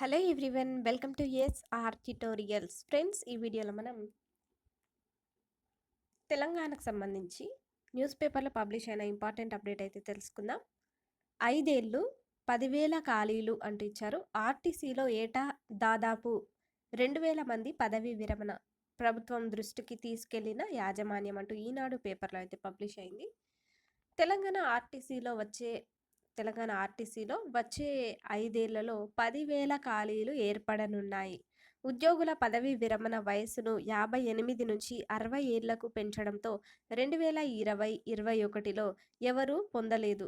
Hello everyone welcome to S R tutorials. Friends ఈ వీడియోలో మనం తెలంగాణకు సంబంధించి న్యూస్ పేపర్లో పబ్లిష్ అయిన ఇంపార్టెంట్ అప్డేట్ అయితే తెలుసుకుందాం. ఐదేళ్ళు పదివేల ఖాళీలు అంటూ ఇచ్చారు. ఆర్టీసీలో ఏటా దాదాపు రెండు వేల మంది పదవీ విరమణ ప్రభుత్వం దృష్టికి తీసుకెళ్ళిన యాజమాన్యం అంటూ ఈనాడు పేపర్లో అయితే పబ్లిష్ అయింది. తెలంగాణ ఆర్టీసీలో వచ్చే తెలంగాణ ఆర్టీసీలో వచ్చే ఐదేళ్ళలో పదివేల ఖాళీలు ఏర్పడనున్నాయి. ఉద్యోగుల పదవీ విరమణ వయస్సును యాభై ఎనిమిది నుంచి అరవై ఏళ్ళకు పెంచడంతో రెండు వేల ఇరవై ఇరవై ఒకటిలో ఎవరూ పొందలేదు.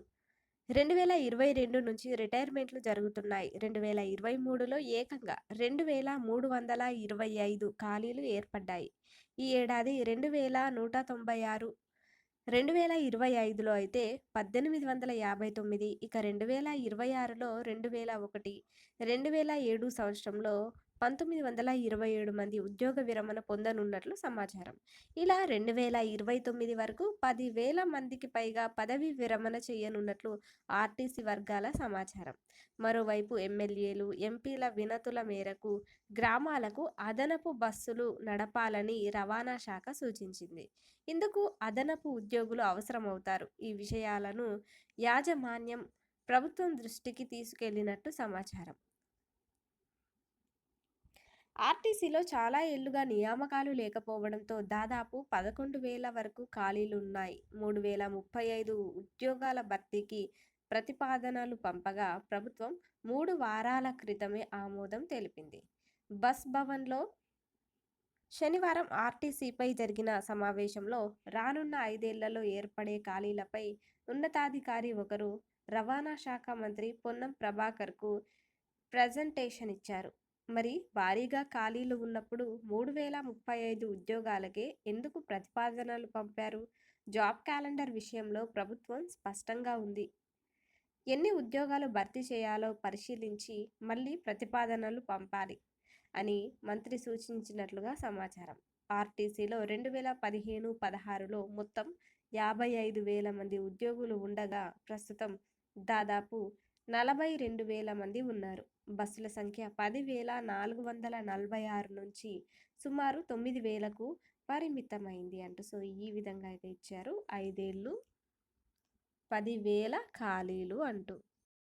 రెండు వేల ఇరవై రెండు నుంచి రిటైర్మెంట్లు జరుగుతున్నాయి. రెండు వేల ఇరవై మూడులో ఏకంగా రెండు వేల మూడు వందల ఇరవై ఐదు ఖాళీలు ఏర్పడ్డాయి. ఈ ఏడాది రెండు వేల నూట తొంభై ఆరు రెండు వేల ఇరవై ఐదులో అయితే పద్దెనిమిది వందల యాభై తొమ్మిది ఇక రెండు వేల ఇరవై ఆరులో రెండు వేల ఒకటి రెండు వేల ఏడు సంవత్సరంలో పంతొమ్మిది వందల ఇరవై ఏడు మంది ఉద్యోగ విరమణ పొందనున్నట్లు సమాచారం. ఇలా రెండు వేల ఇరవై తొమ్మిది వరకు పదివేల మందికి పైగా పదవి విరమణ చేయనున్నట్లు ఆర్టీసీ వర్గాల సమాచారం. మరోవైపు ఎమ్మెల్యేలు ఎంపీల వినతుల మేరకు గ్రామాలకు అదనపు బస్సులు నడపాలని రవాణా శాఖ సూచించింది. ఇందుకు అదనపు ఉద్యోగులు అవసరమవుతారు. ఈ విషయాలను యాజమాన్యం ప్రభుత్వం దృష్టికి తీసుకెళ్ళినట్టు సమాచారం. ఆర్టీసీలో చాలా ఏళ్ళుగా నియామకాలు లేకపోవడంతో దాదాపు పదకొండు వేల వరకు ఖాళీలు ఉన్నాయి మూడు వేల ముప్పై ఐదు ఉద్యోగాల భర్తీకి ప్రతిపాదనలు పంపగా ప్రభుత్వం మూడు వారాల క్రితమే ఆమోదం తెలిపింది. బస్ భవన్లో శనివారం ఆర్టీసీపై జరిగిన సమావేశంలో రానున్న ఐదేళ్ళలో ఏర్పడే ఖాళీలపై ఉన్నతాధికారి ఒకరు రవాణా శాఖ మంత్రి పొన్నం ప్రభాకర్కు ప్రజెంటేషన్ ఇచ్చారు. మరి భారీగా ఖాళీలు ఉన్నప్పుడు మూడు వేల ముప్పై ఐదు ఉద్యోగాలకే ఎందుకు ప్రతిపాదనలు పంపారు? జాబ్ క్యాలెండర్ విషయంలో ప్రభుత్వం స్పష్టంగా ఉంది. ఎన్ని ఉద్యోగాలు భర్తీ చేయాలో పరిశీలించి మళ్ళీ ప్రతిపాదనలు పంపాలి అని మంత్రి సూచించినట్లుగా సమాచారం. ఆర్టీసీలో రెండు వేల పదిహేను పదహారులో మొత్తం యాభై ఐదు వేల మంది ఉద్యోగులు ఉండగా ప్రస్తుతం దాదాపు నలభై రెండు వేల మంది ఉన్నారు. బస్సుల సంఖ్య పదివేల నాలుగు వందల నలభై ఆరు నుంచి సుమారు తొమ్మిది వేలకు పరిమితమైంది అంటూ సో ఈ విధంగా అయితే ఇచ్చారు. ఐదేళ్ళు పదివేల ఖాళీలు అంటూ.